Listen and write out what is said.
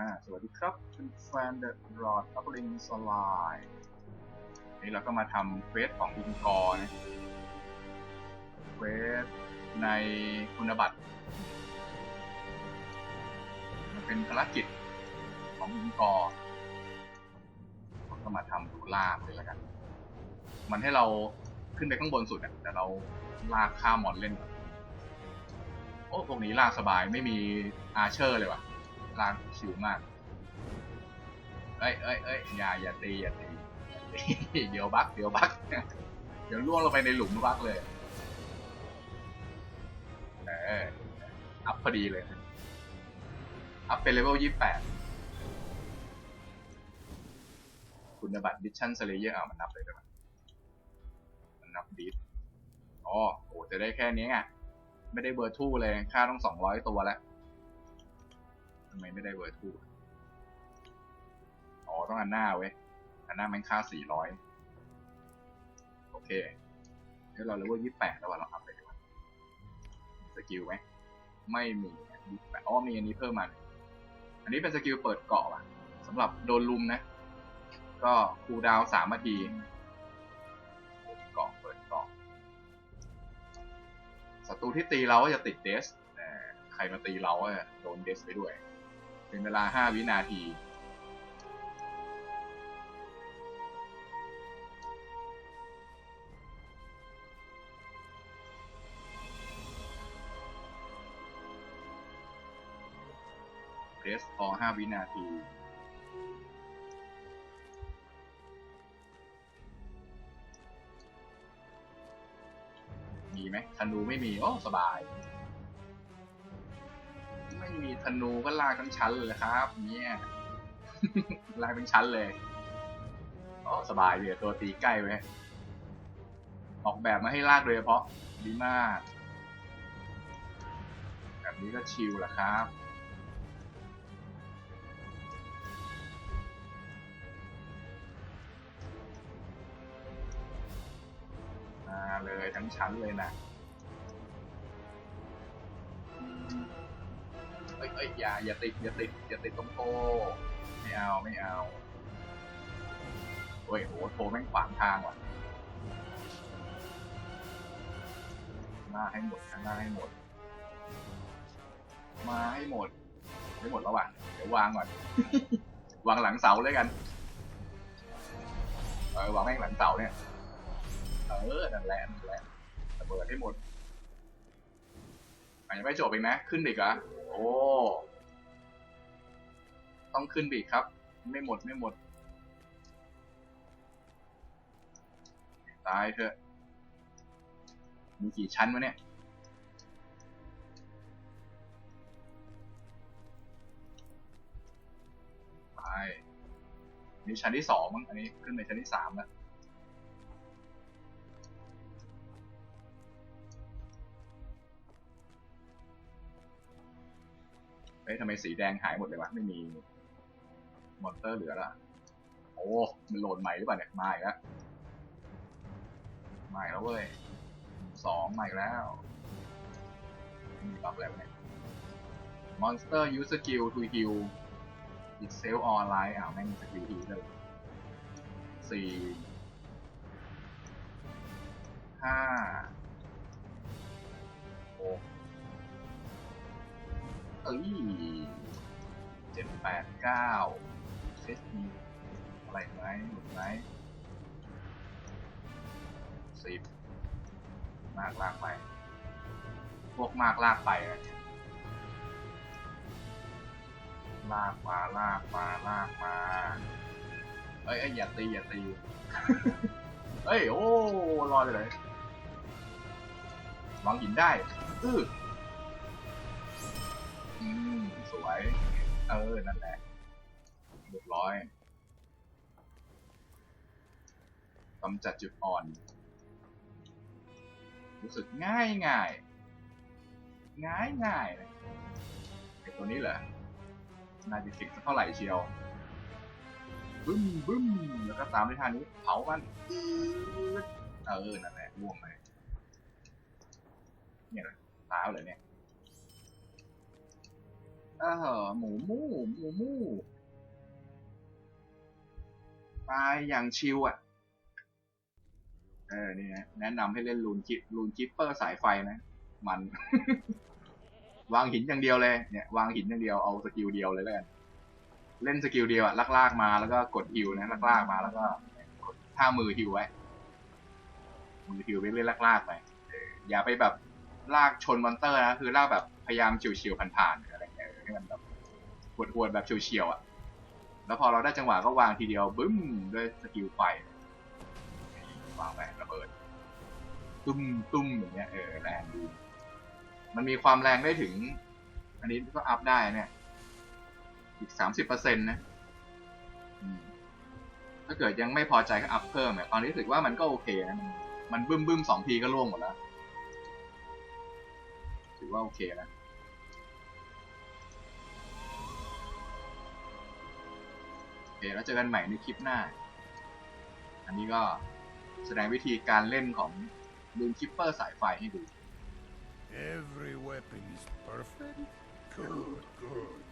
อ่าสวัสดีครับเป็นแฟนเดอะรอดอัพลิงสไลด์นี่เราก็มาทำเควสของอินกอร์นะเควสในคุณบัตร มันเป็นภารกิจของอินกอร์เราก็มาทำดูลากเลยแล้วกัน มันให้เราขึ้นไปข้างบนสุดอะแต่เราลากข้ามมอนเล่น โอ้พวกนี้ลากสบายไม่มีอาเชอร์เลยว่ะ ลากชิวมาก เอ้ยเอ้ยเอ้ยอย่าอย่าตีอย่าตีเดี๋ยวบักเดี๋ยวบักเดี๋ยวล่วงลงไปในหลุมบักเลย เออ อัพพอดีเลย อัพเป็นเลเวลยี่แปดคุณบัตรดิชั่นสเลเยอร์เอามันนับเลยได้ไหมมันนับดิสอ๋อโหจะได้แค่นี้ไง ไม่ได้เบอร์ทูเลย ค่าต้องสองร้อยตัวแล้วำไมไม่ได้เบอร์ทูอ๋อต้องอันหน้าเว้ย อันหน้ามันค่าสี่ร้อยโอเคเดี๋ยวเราเลเวลยี่แปดแล้วว่าเราอัพไปดีกว่าสกิลไหมไม่มีอ๋อมีอันนี้เพิ่มมา อันนี้เป็นสกิลเปิดเกาะว่ะสำหรับโดนลุมนะ ก็คูดาวสามนาทีเปิดเกาะเปิดเกาะศัตรูที่ตีเราก็จะติดเดสใครมาตีเราก็จะโดนเดสไปด้วย เป็นเวลาห้าวินาทีเดสพอห้าวินาทีมีไหมธนูไม่มี โอ้ สบาย ธนูก็ลากทั้งชั้นเลยครับ เนี่ยลากทั้งชั้นเลยโอ้สบายเลยตัวตีใกล้ไว้ออกแบบมาให้ลากโดยเฉพาะดีมาก แบบนี้ก็ชิลแหละครับมาเลยทั้งชั้นเลยนะ อ้ยเอ้ยอย่าอย่าติดอย่าติดอย่าติดตรงโทไม่เอาไม่เอาโอ้ยโหโทแม่งขวางทางว่ะหน้าให้หมดหน้าให้หมด มาให้หมดไม่หมดแล้วว่ะเดี๋ยววางก่อน วางหลังเสาเลยกันเออวางแม่งหลังเสาเนี่ยเออนั่นแหละนั่นแหละระเบิดให้หมดอันยังไม่จบอีกนะ ขึ้นอีกเหรอโอ้ ต้องขึ้นอีกครับ ไม่หมดไม่หมด ตายเถอะ มีกี่ชั้นวะเนี่ย ไปนี่ชั้นที่สองมั้งอันนี้ขึ้นไปชั้นที่สามแล้ว ฮ้ยทำไมสีแดงหายหมดเลยวะไม่มีมอนเตอร์เหลือละโอ้มันโหลดใหม่หรือเปล่าเนี่ยมาอีกแล้วมาอีกแล้วเว้ยสองมาอีกแล้วมีบัฟแล้วเนี่ย Monster use skill to heal itself online อ้าวแม่งสกิล heal เลยสี่ห้า อ้ยเจ็ดแปดเก้าเซตมีอะไรไหมหลุดไหมสิบมากลากไป พวกมากลากไปอะลากมาลากมาลากมาเอ้ยเอ้ยอย่าตีอย่าตีเอ้ยโอ้รอดไปเลยวางหินได้ อื้ออ สวย เออ นั่นแหละเรียบร้อยกำจัดจุดอ่อน รู้สึกง่ายง่ายง่ายง่ายเลยไอตัวนี้เหรอน่าจะสิกสักเท่าไหร่เชียว บึ้มบึ้มแล้วก็ตามด้วยท่านี้เผามันเออ นั่นแหละร่วงไปเนี่ยเหรอตายแล้วเหรอเนี่ย เออหมูมู่หมูมู่ไปอย่างชิวอะ เออนี่นะแนะนำให้เล่นลูนจิลูนจิปเปอร์สายไฟนะ มัน วางหินอย่างเดียวเลย เนี่ยวางหินอย่างเดียวเอาสกิลเดียวเลยแล้วกันเล่นสกิลเดียวอะลากๆมาแล้วก็กดฮิวนะลากๆมาแล้วก็กดท่ามือฮิวไว้มือฮิวไปเล่นลากๆไปอย่าไปแบบลากชนมอนเตอร์นะคือลากแบบพยายามเฉียวๆผ่านๆอะไร ให้มันแบบปวดๆแบบเฉียวๆอะ แล้วพอเราได้จังหวะก็วางทีเดียวบึ้มด้วยสกิลไฟวางไประเบิด ตุ้มตุ้มอย่างเงี้ยเออแรงดีมันมีความแรงได้ถึง อันนี้ก็อัพได้เนี่ยอีกสามสิบเปอร์เซ็นต์นะถ้าเกิดยังไม่พอใจก็อัพเพิ่มเนี่ยตอนนี้รู้สึกว่ามันก็โอเคนะมันมันบึ้มบึ้มสองทีก็ล่วงหมดแล้วถือว่าโอเคนะ เคแล้วเจอกันใหม่ในคลิปหน้า อันนี้ก็แสดงวิธีการเล่นของลูนคิปเปอร์สายไฟให้ดู Every weapon is perfect? Good, good.